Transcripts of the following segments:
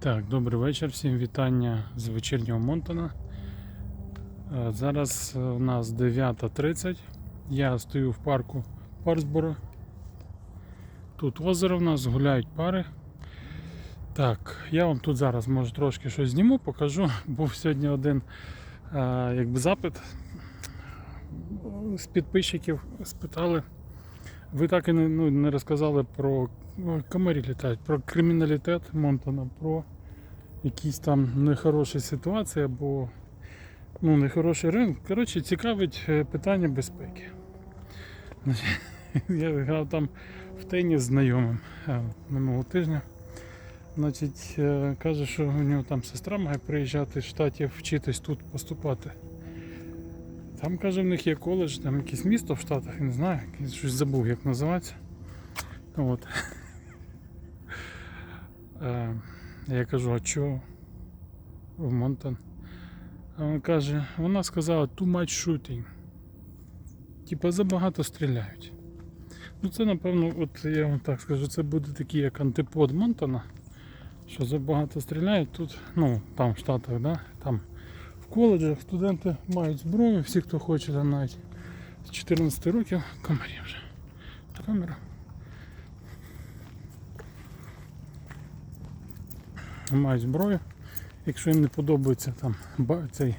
Так, добрий вечір, всім вітання з вечірнього Монтана. Е, Зараз е, у нас 9.30. Я стою в парку Парсборо. Тут озеро в нас гуляють пари. Так, я вам тут зараз може трошки щось зніму, покажу. Був сьогодні один е, якби запит з підписчиків спитали. Ви так і не, ну, не розказали про комарі літають, про криміналітет Монтана, про якісь там нехороші ситуації або ну, нехороший ринок. Коротше, цікавить е, питання безпеки. Я грав там в теніс знайомим е, минулого тижня. Значить, е, каже, що у нього там сестра має приїжджати з штатів вчитись тут поступати. Там, каже, в них є коледж, там якесь місто в Штатах, я не знаю, щось забув, як називається. От. Е, Я кажу, а чого в Монтан? А він каже, вона сказала too much shooting. Типа забагато стріляють. Ну це напевно, от я вам так скажу, це буде такий як антипод Монтана. Що забагато стріляють тут, ну там в Штатах, да? там в коледжах студенти мають зброю, всі, хто хоче, навіть з 14 років, комарі вже. Камера. Мають зброю. Якщо їм не подобається там цей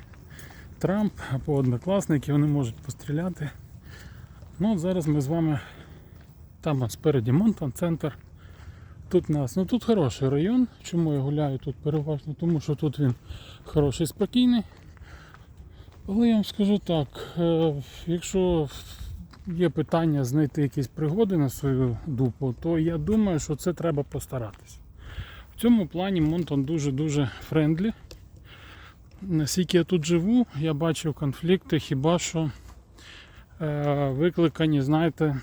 Трамп або однокласники, вони можуть постріляти. Ну от зараз ми з вами там спереді Монтан, центр. Тут нас, ну тут хороший район. Чому я гуляю тут переважно? Тому що тут він хороший, спокійний. Але я вам скажу так, е, якщо є питання знайти якісь пригоди на свою дупу, то я думаю, що це треба постаратись. В цьому плані Монтон дуже-дуже френдлі. Наскільки я тут живу, я бачив конфлікти хіба що е, викликані, знаєте,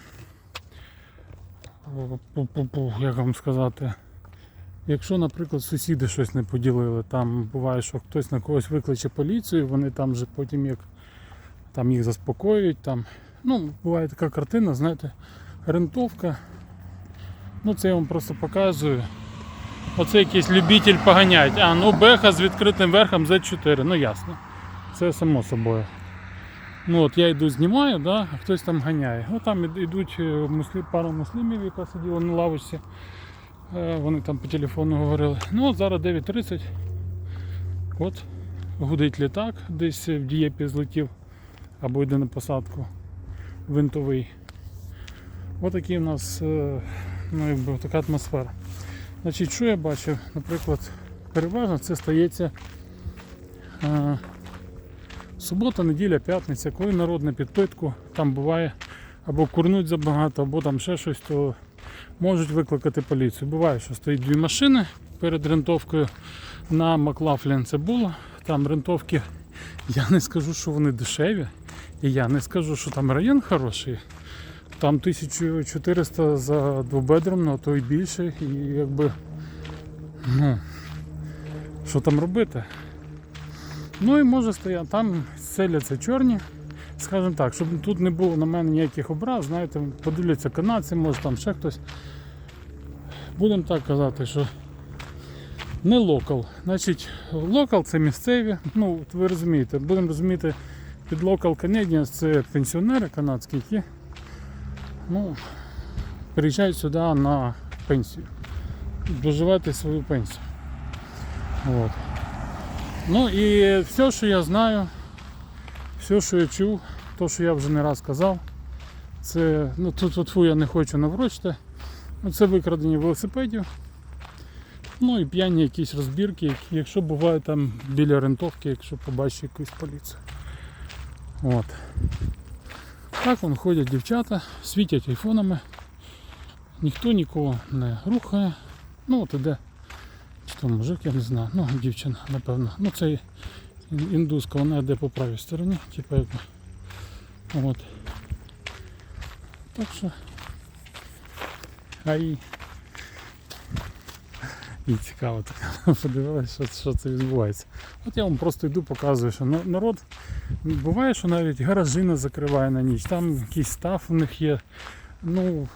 як вам сказати, якщо, наприклад, сусіди щось не поділили, там буває, що хтось на когось викличе поліцію, вони там вже потім як там їх заспокоюють. Там. Ну, буває така картина, знаєте, рентовка. Ну, це я вам просто показую. Оце якийсь любитель поганять. А, ну беха з відкритим верхом Z4, ну ясно. Це само собою. Ну от я йду знімаю, да, а хтось там ганяє. Ну там ід- ідуть е, пара муслімів, яка сиділа на лавочці. Е, Вони там по телефону говорили. Ну от зараз 9.30. От гудить літак, десь в Дієпі злетів або йде на посадку винтовий. Отакий у нас е, ну, якби, така атмосфера. Значить, що я бачив, наприклад, переважно це стається е, субота, неділя, п'ятниця, коли народ на підпитку, там буває або курнуть забагато, або там ще щось, то можуть викликати поліцію. Буває, що стоїть дві машини перед рентовкою на Маклафлін це було. Там рентовки, я не скажу, що вони дешеві, і я не скажу, що там район хороший. Там 1400 за двобедромну, а то й більше. І якби. Ну, що там робити? Ну і може стояти, там селяться чорні. Скажімо так, щоб тут не було на мене ніяких образ, знаєте, подивляться канадці, може там ще хтось. Будемо так казати, що не локал. Значить, локал це місцеві. Ну, ви розумієте, будемо розуміти, під локал Canadians це пенсіонери канадські, які ну, приїжджають сюди на пенсію. Доживати свою пенсію. От. Ну і все, що я знаю, все, що я чув, то, що я вже не раз казав, це, ну тут от я не хочу наврочити. Ну, Це викрадені велосипедів. Ну і п'яні якісь розбірки, якщо буває там біля рентовки, якщо побачиш якусь поліцію. От. Так вон ходять дівчата, світять айфонами, ніхто нікого не рухає. Ну от іде, чи то мужик, я не знаю, ну дівчина, напевно. Ну це індуска, вона йде по правій стороні, типу якби. От. Так що. Ай. І цікаво так подивилися, що, що це відбувається. От я вам просто йду, показую, що народ буває, що навіть гаражі не закриває на ніч, там якийсь став у них є. Ну,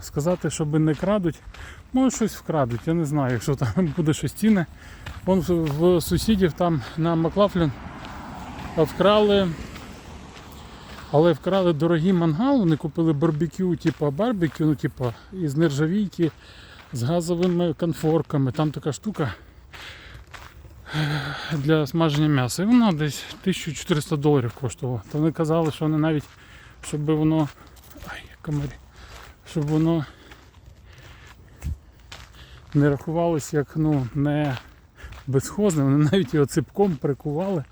сказати, щоб не крадуть. Може щось вкрадуть, я не знаю, якщо там буде щось цінне. Вон в сусідів там на Маклафлін вкрали. Але вкрали дорогі мангал, вони купили барбекю, типу барбекю, ну, типу, із нержавійки, з газовими конфорками. Там така штука для смаження м'яса. І вона десь 1400 доларів коштувала. То вони казали, що вони навіть, щоб воно. Ай, комарі. Щоб воно не рахувалось як ну, не безхозне, вони навіть його ципком прикували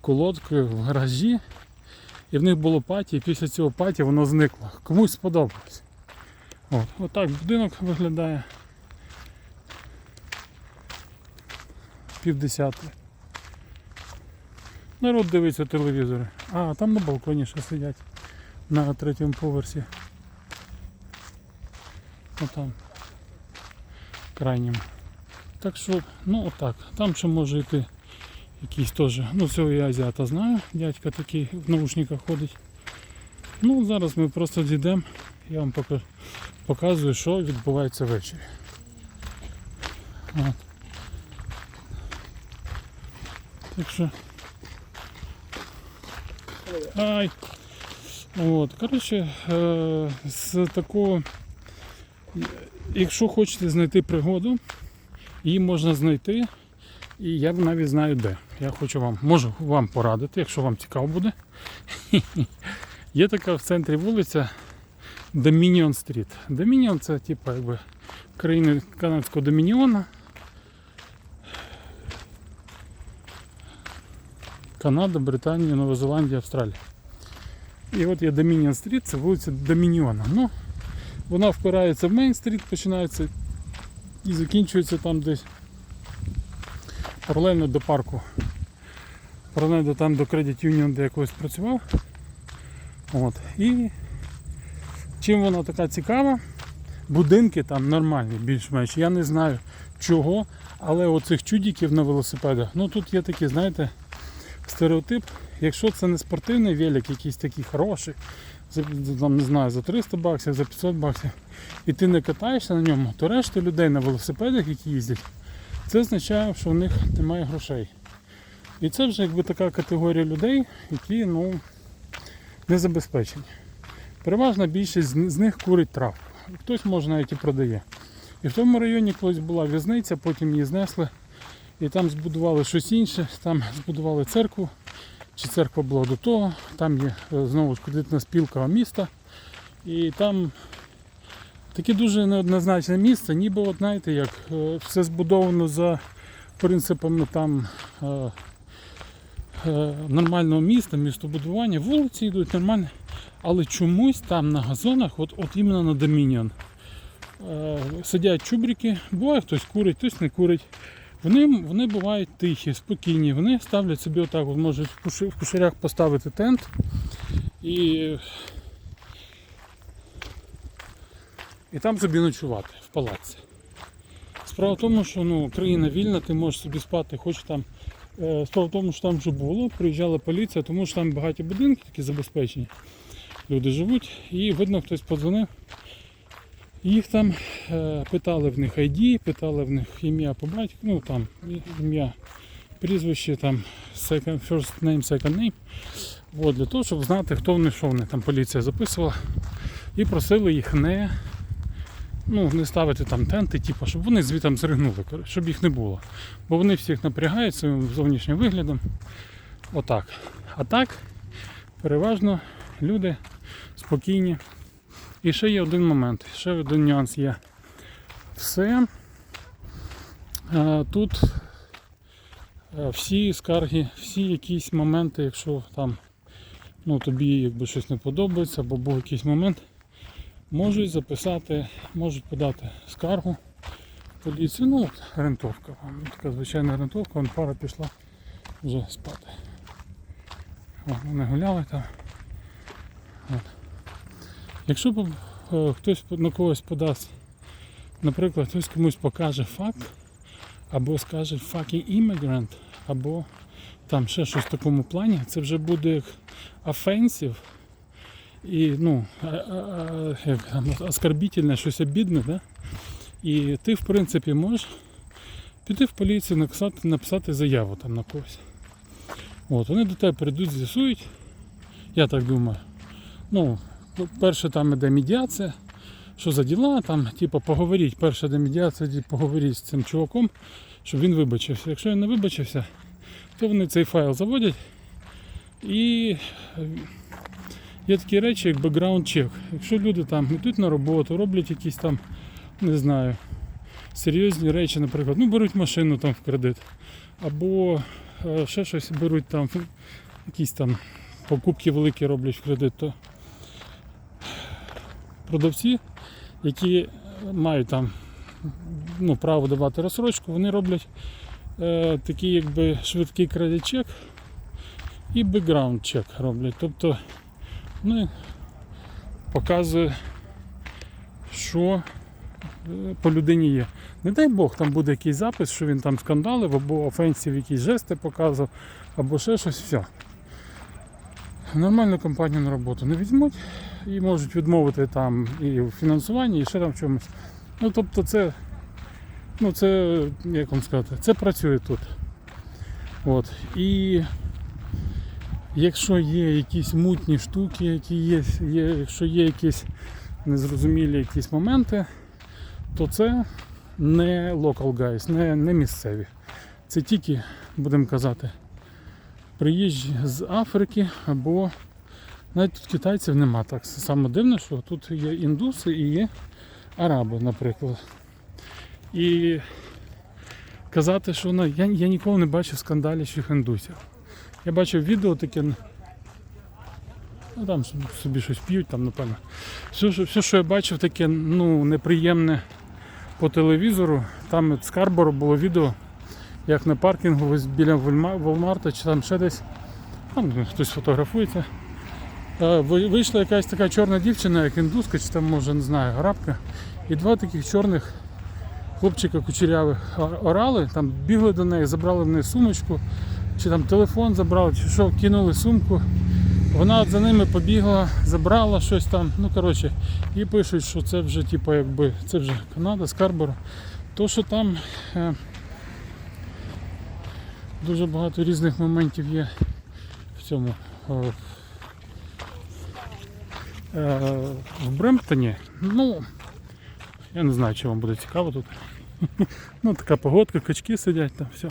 колодкою в гаражі. І в них було паті, і після цього паті воно зникло. Комусь сподобалось. От, отак будинок виглядає. Півдесятий. Народ дивиться телевізори. А, там на балконі ще сидять. На третьому поверсі. Отам. Крайнім. Так що, ну отак. Там ще може йти якийсь теж. Ну цього я азіата знаю. Дядька такий в наушниках ходить. Ну, зараз ми просто дійдемо. Я вам пока- показую, що відбувається ввечері. От. Так що. Ай. От, коротше, е, з такого, якщо хочете знайти пригоду, її можна знайти. І я навіть знаю де. Я хочу вам, можу вам порадити, якщо вам цікаво буде. Є така в центрі вулиця Dominion Street. Dominion це типу якби країни канадського Домініона. Канада, Британія, Нова Зеландія, Австралія. І от є Dominion Street, це вулиця Домініона. Ну, вона впирається в Мейн Стріт, починається і закінчується там десь паралельно до парку. Паралельно там до Credit Union, де я колись працював. От. І чим вона така цікава, будинки там нормальні, більш-менш. Я не знаю чого, але оцих чудіків на велосипедах, ну тут є такий, знаєте, стереотип. Якщо це не спортивний велик, якийсь такий хороший, там, не знаю, за 300 баксів, за 500 баксів, і ти не катаєшся на ньому, то решта людей на велосипедах, які їздять, це означає, що в них немає грошей. І це вже якби така категорія людей, які ну, не забезпечені. Переважна більшість з них курить травку. Хтось може навіть і продає. І в тому районі колись була в'язниця, потім її знесли. І там збудували щось інше, там збудували церкву, чи церква була до того, там є е, знову ж кредитна спілка міста. І там таке дуже неоднозначне місце, ніби от знаєте, як е, все збудовано за принципами там е, нормального міста, містобудування, вулиці йдуть нормально, але чомусь там на газонах, от, от іменно на Домініон, сидять чубрики, буває хтось курить, хтось не курить. Вони, вони бувають тихі, спокійні, вони ставлять собі отак, от можуть в кушарях поставити тент і, і там собі ночувати в палаці. Справа в тому, що ну, країна вільна, ти можеш собі спати, хоч там. Е, Справа в тому, що там вже було, приїжджала поліція, тому що там багаті будинки такі забезпечені. Люди живуть, і видно, хтось подзвонив. Їх там е, питали в них ID, питали в них ім'я по батьку, ну там ім'я, прізвище, там second, first name, second name. От, для того, щоб знати, хто вони, що вони. Там поліція записувала. І просили їх не, ну, не ставити там тенти, типу, щоб вони звітом зригнули, щоб їх не було. Бо вони всіх напрягають своїм зовнішнім виглядом. Отак. А так, переважно люди спокійні. І ще є один момент, ще один нюанс є. Все. е, Тут е, всі скарги, всі якісь моменти, якщо там ну, тобі якби щось не подобається, або був якийсь момент, можуть записати, можуть подати скаргу поліцію. Ну, от, орієнтовка. вам, Така звичайна орієнтовка, вон пара пішла вже спати. О, вони гуляли там. От. Якщо б е, хтось на когось подасть, наприклад, хтось комусь покаже факт, або скаже fucking immigrant, або там ще щось в такому плані, це вже буде як offensive і ну, як там, оскорбительне, щось обідне, да? і ти, в принципі, можеш піти в поліцію, написати, написати заяву там на когось. От, вони до тебе прийдуть, з'ясують, я так думаю. Ну, перше там іде медіація, що за діла, там, типу, поговоріть, перша іде медіація, поговоріть з цим чуваком, щоб він вибачився. Якщо він не вибачився, то вони цей файл заводять і е, є такі речі, як бекграунд чек. Якщо люди там йдуть на роботу, роблять якісь там, не знаю, серйозні речі, наприклад, ну беруть машину там в кредит, або е, ще щось беруть там, якісь там покупки великі роблять в кредит, то продавці, які мають там ну, право давати розсрочку, вони роблять е, такий якби швидкий кредит чек і бекграунд чек роблять. Тобто ну, показує, що е, по людині є. Не дай Бог, там буде якийсь запис, що він там скандалив, або офенсів якісь жести показував, або ще щось, все. Нормальну компанію на роботу не візьмуть і можуть відмовити там і в фінансуванні, і ще там в чомусь. Ну тобто це, ну це, як вам сказати, це працює тут. От. І якщо є якісь мутні штуки, які є, є якщо є якісь незрозумілі якісь моменти, то це не local guys, не, не місцеві. Це тільки, будемо казати, приїжджі з Африки або навіть тут китайців нема. Так саме дивно, що тут є індуси і є араби, наприклад. І казати, що ну, я, я ніколи не бачив скандалічих індусів. Я бачив відео таке. Ну там собі- щось п'ють, там, напевно. Все, що- все, що я бачив, таке ну, неприємне по телевізору. Там от Скарборо було відео, як на паркінгу біля Волмарта чи там ще десь. Там хтось фотографується. Е, ви- Вийшла якась така чорна дівчина, як індуска, чи там, може, не знаю, арабка. І два таких чорних хлопчика кучерявих орали, там бігли до неї, забрали в неї сумочку, чи там телефон забрали, чи що, кинули сумку. Вона за ними побігла, забрала щось там. Ну коротше, і пишуть, що це вже типу, якби це вже Канада, Скарборо. То, що там е, дуже багато різних моментів є в цьому. Е, в Бремптоні, ну, я не знаю, чи вам буде цікаво тут. Ну, така погодка, качки сидять там, все.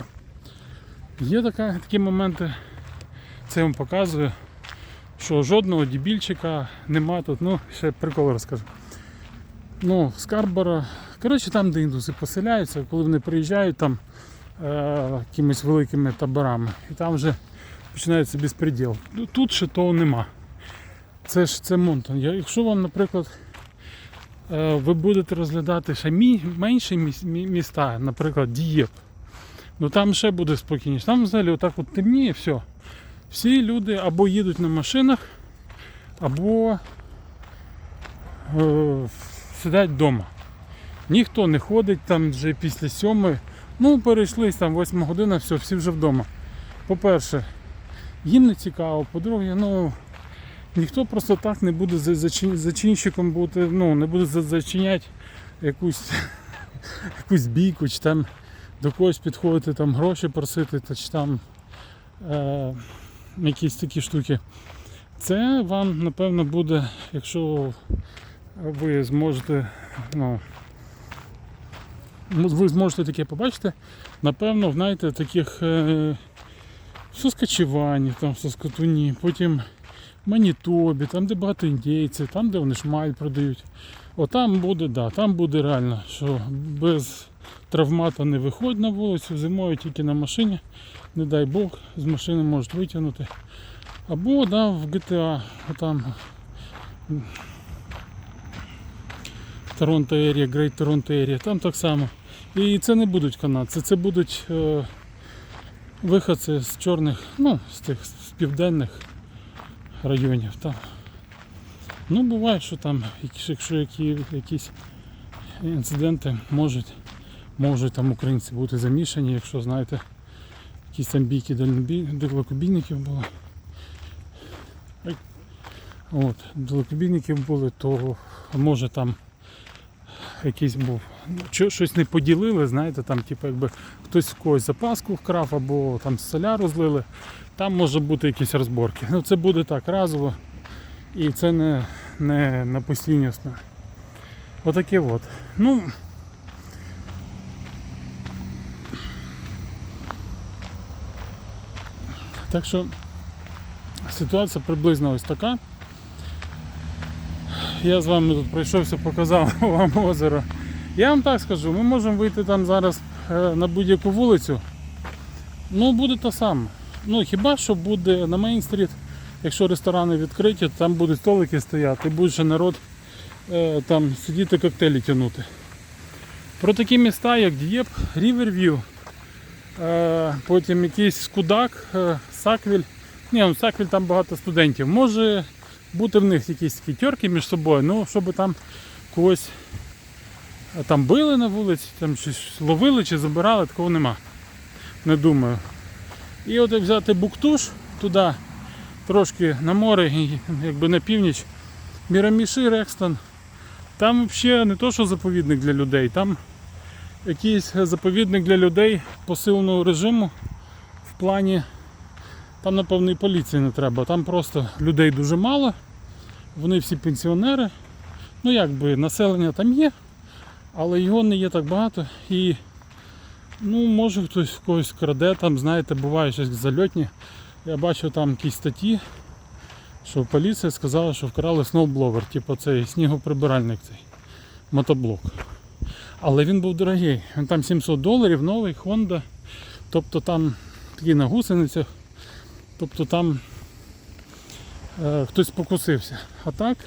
Є така, такі моменти, це я вам показую, що жодного дебільчика нема тут. Ну, ще прикол розкажу. Ну, Скарбора, коротше, там, де індуси поселяються, коли вони приїжджають там е, якимись великими таборами, і там вже починається безпреділ. Тут ще того нема. Це ж це Монтон. Якщо вам, наприклад, е, ви будете розглядати ще менші міста, наприклад, Дієп, ну там ще буде спокійніше. Там взагалі отак от темніє, все. Всі люди або їдуть на машинах, або е, сидять вдома. Ніхто не ходить там вже після сьомої. Ну, перейшлись там 8 година, все, всі вже вдома. По-перше, їм не цікаво, по-друге, ну ніхто просто так не буде зачинщиком бути, ну, не буде зачиняти якусь, якусь бійку, чи там до когось підходити, там гроші просити, та чи там е, якісь такі штуки. Це вам, напевно, буде, якщо ви зможете, ну, ну, ви зможете таке побачити, напевно, знаєте, таких е, в Соскочевані, там Соскотуні, потім Манітобі, там, де багато індійців, там, де вони шмаль продають. О, там буде, да, там буде реально, що без травмата не виходь на вулицю, зимою тільки на машині, не дай Бог, з машини можуть витягнути. Або да, в GTA, там Торонто Ерія, Грейт Торонто Ерія, там так само. І це не будуть канадці, це будуть е, виходці з чорних, ну, з тих з південних районів. Там. Ну, буває, що там, якщо- які, якісь інциденти можуть, можуть там українці бути замішані, якщо знаєте, якісь там бійки далекобійників було. От, далекобійників були, то може там якийсь був. Щось не поділили, знаєте, там, типу, якби хтось когось запаску вкрав або там соляру злили, там може бути якісь розборки. Ну це буде так разово і це не, не на постійній основі. Отаке от. Ну. Так що ситуація приблизно ось така. Я з вами тут пройшовся, показав вам озеро. Я вам так скажу, ми можемо вийти там зараз е, на будь-яку вулицю. Ну, буде те саме. Ну, хіба що буде на Мейн-стріт, якщо ресторани відкриті, там будуть столики стояти, буде народ е, там сидіти коктейлі тягнути. Про такі міста, як Дієп, Ріверв'ю, е, потім якийсь Скудак, е, Саквіль. Ні, ну Саквіль там багато студентів. Може бути в них якісь такі тьорки між собою, ну щоб там когось е, там били на вулиці, там щось ловили чи забирали, такого нема. Не думаю. І от як взяти Буктуш туди, трошки на море, якби на північ, Міраміші, Рекстон. Там взагалі не то, що заповідник для людей, там якийсь заповідник для людей посиленого режиму в плані. Там, напевно, і поліції не треба. Там просто людей дуже мало. Вони всі пенсіонери. Ну якби населення там є, але його не є так багато. І ну, може хтось в когось краде, там, знаєте, буває щось зальотні. Я бачив там якісь статті, що поліція сказала, що вкрали сноубловер, типу цей снігоприбиральник цей мотоблок. Але він був дорогий. Він там 700 доларів, новий Honda. Тобто там такий на гусеницях. Тобто там е, хтось покусився. А так,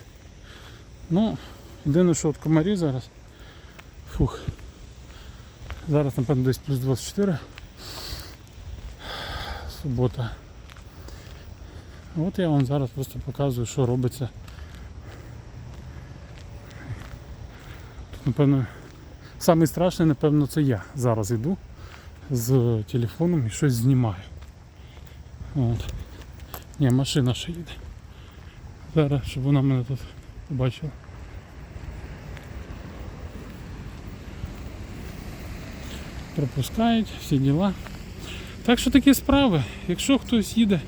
ну, єдине, що от комарі зараз. Фух. Зараз, напевно, десь плюс 24. Субота. От я вам зараз просто показую, що робиться. Тут, напевно, Саме страшне, напевно, це я зараз йду з телефоном і щось знімаю. От. Ні, машина ще їде. Зараз, щоб вона мене тут побачила. Пропускають всі діла. Так що такі справи. Якщо хтось їде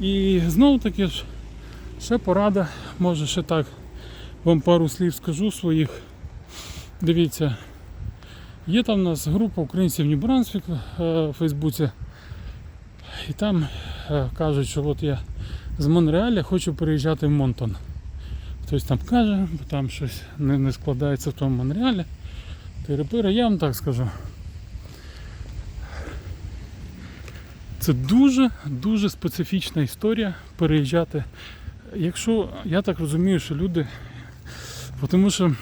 і знову таки ж ще порада, може ще так вам пару слів скажу своїх. Дивіться, Є там у нас група українців Нью-Брансвік е, в Фейсбуці. І там е, кажуть, що от я з Монреаля хочу переїжджати в Монтон. Хтось там каже, бо там щось не, складається в тому Монреалі. Терепири, я вам так скажу. Це дуже-дуже специфічна історія переїжджати. Якщо я так розумію, що люди Тому що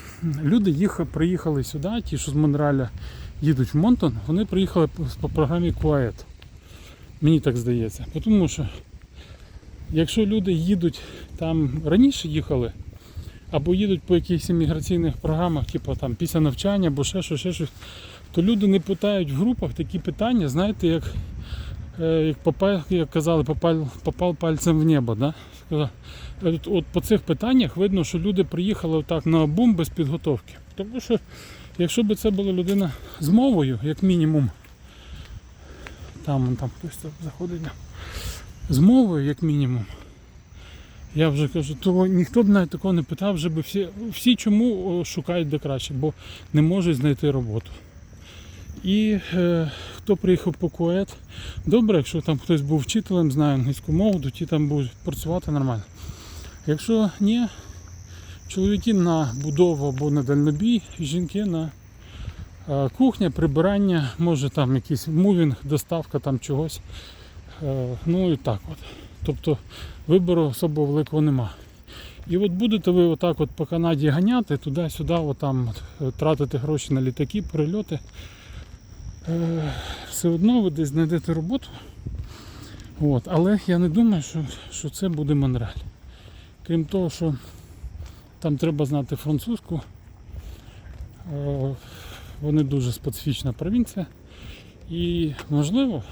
люди їх, приїхали сюди, ті, що з Монреаля їдуть в Монтон, вони приїхали по, програмі Quiet. Мені так здається. Тому що якщо люди їдуть там раніше їхали, або їдуть по якихось імміграційних програмах, типу там після навчання або ще щось, ще щось, то люди не питають в групах такі питання, знаєте, як, як, попав, як казали, попав, попав пальцем в небо. Да? От, от по цих питаннях видно, що люди приїхали отак на бум без підготовки. Тому що якщо б це була людина з мовою, як мінімум, там, там хтось заходить, з мовою, як мінімум, я вже кажу, то ніхто б навіть такого не питав, вже би всі, всі чому шукають де краще, бо не можуть знайти роботу. І е, хто приїхав по кует, добре, якщо там хтось був вчителем, знає англійську мову, то ті там будуть працювати нормально. Якщо ні, чоловіки на будову або на дальнобій, жінки на е, кухня, прибирання, може там якийсь мувінг, доставка там чогось. Е, ну і так от. Тобто вибору особо великого нема. І от будете ви отак от по Канаді ганяти, туди-сюди, е, тратити гроші на літаки, перельоти. Е, все одно ви десь знайдете роботу. От. Але я не думаю, що, що це буде Монреаль. Крім того, що там треба знати французьку. Е, Вони дуже специфічна провінція. І можливо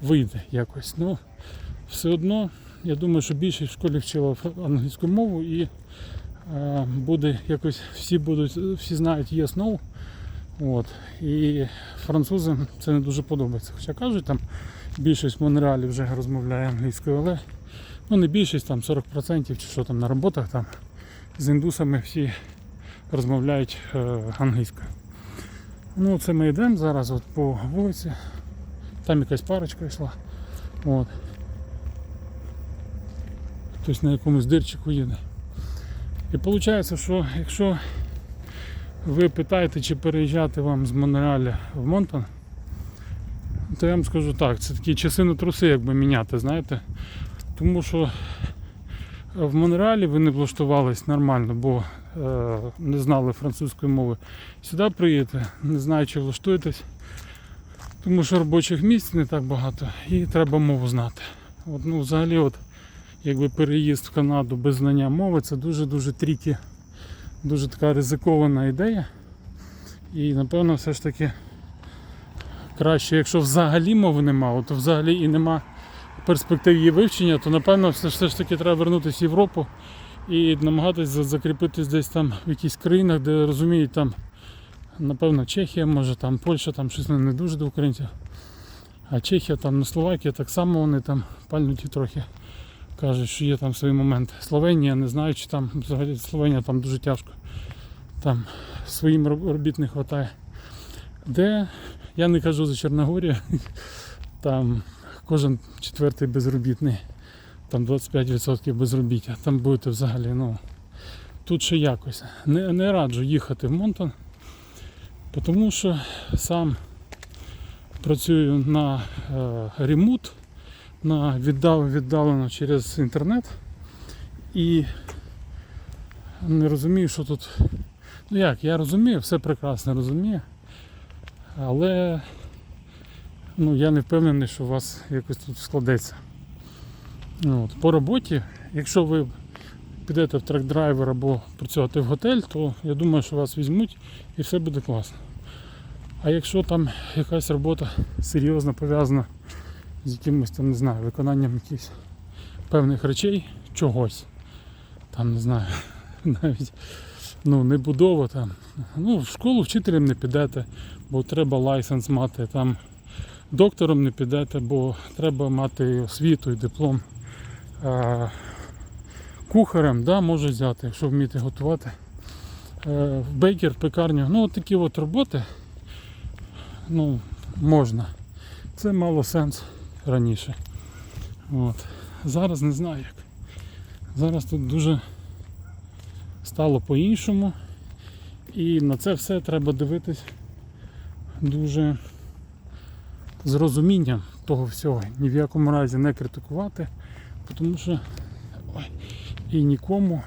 вийде якось. Ну, все одно я думаю, що більшість в школі вчила англійську мову і е, буде якось всі будуть, всі знають yes, no. От. І французам це не дуже подобається. Хоча кажуть, там більшість в Монреалі вже розмовляє англійською, але ну не більшість, там 40% чи що там на роботах там з індусами всі розмовляють е, англійською. Ну, це ми йдемо зараз от по вулиці. Там якась парочка йшла. От. Хтось на якомусь дирчику їде. І виходить, що якщо ви питаєте, чи переїжджати вам з Монреаля в Монтан, то я вам скажу так, це такі часи на труси, якби міняти, знаєте. Тому що в Монреалі ви не влаштувались нормально, бо е, не знали французької мови. Сюди приїдете, не знаю, чи влаштуєтесь, тому що робочих місць не так багато і треба мову знати. От, ну, взагалі, от, якби переїзд в Канаду без знання мови, це дуже-дуже трікі, дуже така ризикована ідея. І напевно все ж таки краще, якщо взагалі мови нема, то взагалі і нема перспектив її вивчення, то напевно все, ж- таки треба вернутися в Європу і намагатися закріпитись десь там в якихось країнах, де розуміють там, напевно, Чехія, може там Польща, там щось не дуже до українців. А Чехія, там на Словакія так само вони там пальнуті трохи. Кажуть, що є там свої моменти. Словенія, не знаю, чи там взагалі Словенія там дуже тяжко. Там своїм роб- робіт не вистачає. Де, я не кажу за Чорногорію, там кожен четвертий безробітний, там 25% безробіття. Там будете взагалі, ну тут ще якось. Не, не раджу їхати в Монтон, тому що сам працюю на е, ремут, на віддал, віддалено через інтернет і не розумію, що тут. Ну як, я розумію, все прекрасно розумію, але ну, я не впевнений, що у вас якось тут складеться. От. По роботі, якщо ви підете в трек-драйвер або працювати в готель, то я думаю, що вас візьмуть і все буде класно. А якщо там якась робота серйозно пов'язана з якимось там, не знаю, виконанням якихось певних речей, чогось, там не знаю, навіть ну, не будова там. Ну, в школу вчителем не підете, бо треба лайсенс мати там. Доктором не підете, бо треба мати освіту і диплом. А, кухарем да, можуть взяти, якщо вміти готувати. Е, в бейкер, пекарню. Ну, от такі от роботи ну, можна. Це мало сенс раніше. От. Зараз не знаю як. Зараз тут дуже стало по-іншому. І на це все треба дивитись дуже з розумінням того всього. Ні в якому разі не критикувати, тому що ой, і нікому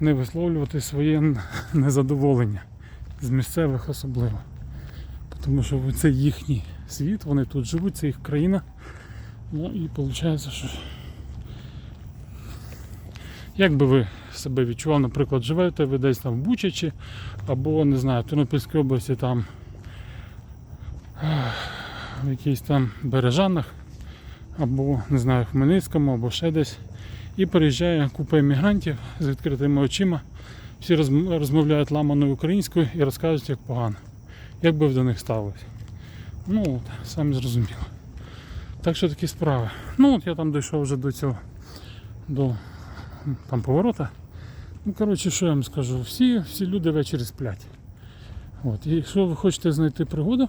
не висловлювати своє незадоволення з місцевих особливо. Тому що це їхній світ, вони тут живуть, це їх країна. Ну і виходить, що як би ви себе відчували, наприклад, живете ви десь там в Бучачі або, не знаю, в Тернопільській області там в якійсь там Бережанах, або не знаю, в Хмельницькому, або ще десь. І приїжджає купа іммігрантів з відкритими очима. Всі розмовляють ламаною українською і розказують, як погано. Як би ви до них ставились. Ну, от, самі зрозуміло. Так що такі справи. Ну от я там дійшов вже до цього до там поворота. Ну, коротше, що я вам скажу, всі, всі люди ввечері сплять. От, і якщо ви хочете знайти пригоду,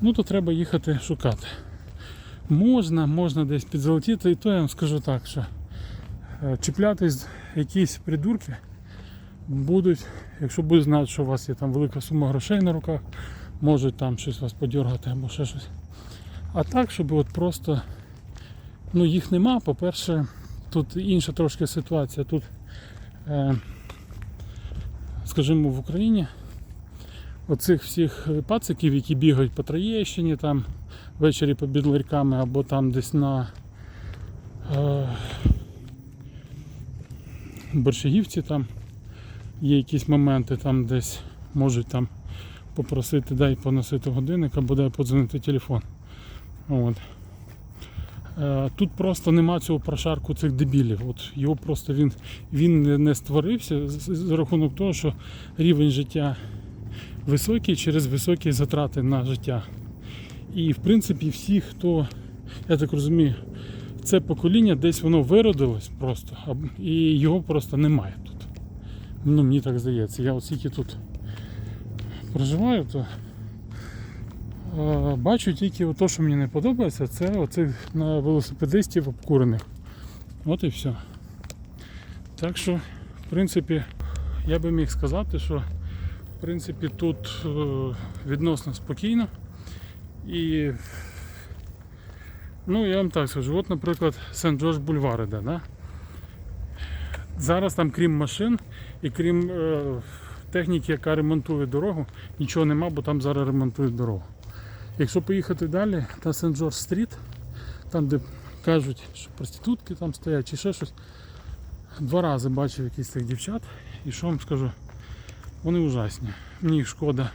ну то треба їхати шукати. Можна, можна десь підзалетіти, і то я вам скажу так, що е, чіплятись якісь придурки будуть, якщо будуть знати, що у вас є там велика сума грошей на руках, можуть там щось вас подіргати або ще щось. А так, щоб от просто ну їх нема. По-перше, тут інша трошки ситуація. Тут, е, скажімо, в Україні оцих всіх пациків, які бігають по Троєщині, там ввечері під ларьками або там десь на е, Борщагівці там є якісь моменти, там десь можуть там попросити дай поносити годинник або дай подзвонити телефон. От. Е, Тут просто нема цього прошарку цих дебілів. От його просто він, він не- створився за рахунок того, що рівень життя високий через високі затрати на життя. І в принципі всі, хто, я так розумію, це покоління десь воно виродилось просто, і його просто немає тут. Ну, мені так здається. Я от скільки тут проживаю, то бачу тільки те, що мені не подобається, це оцих на велосипедистів обкурених. От і все. Так що, в принципі, я би міг сказати, що в принципі тут е, відносно спокійно. І ну, я вам так скажу, от, наприклад, Сент-Джордж Бульвар іде, да? Зараз там, крім машин і крім е, техніки, яка ремонтує дорогу, нічого нема, бо там зараз ремонтують дорогу. Якщо поїхати далі на Сент-Джордж Стріт, там, де кажуть, що проститутки там стоять чи ще щось, два рази бачив якісь цих дівчат, і що вам скажу, вони ужасні. Мені їх шкода.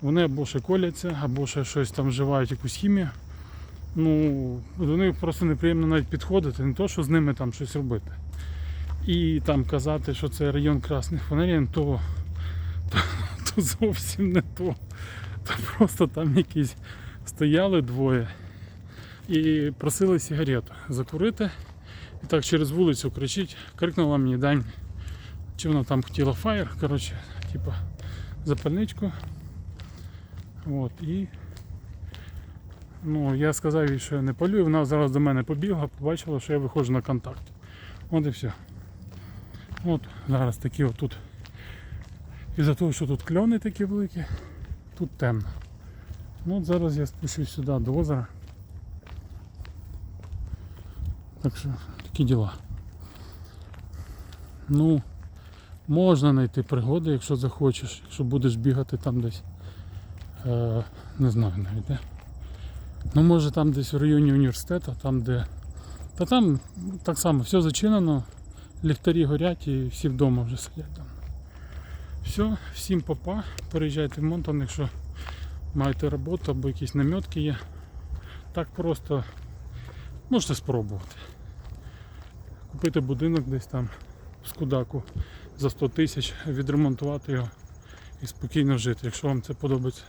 Вони або ще коляться, або ще щось там вживають якусь хімію. Ну, до них просто неприємно навіть підходити, не то, що з ними там щось робити. І там казати, що це район красних фонарів, то, то, то зовсім не то. То просто там якісь стояли двоє і просили сигарету закурити. І так через вулицю кричить, крикнула мені дань. Чи вона там хотіла фаєр, коротше, типа запальничку. От, і ну, я сказав їй, що я не палю, і вона зараз до мене побігла, побачила, що я виходжу на контакт. От і все. От зараз такі отут. Із-за того, що тут кльони такі великі, тут темно. Ну от зараз я спущусь сюди до озера. Так що такі діла. Ну, можна знайти пригоди, якщо захочеш, якщо будеш бігати там десь. Е, не знаю навіть де. Ну може там десь в районі університету, там де. Та там так само все зачинено, ліхтарі горять і всі вдома вже сидять там. Все, всім попа, переїжджайте в Монтон, якщо маєте роботу або якісь намітки є. Так просто можете спробувати. Купити будинок десь там в Скудаку за 100 тисяч, відремонтувати його і спокійно жити, якщо вам це подобається.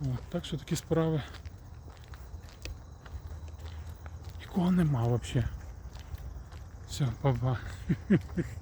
От, так що такі справи. Нікого нема взагалі. Все, па-па.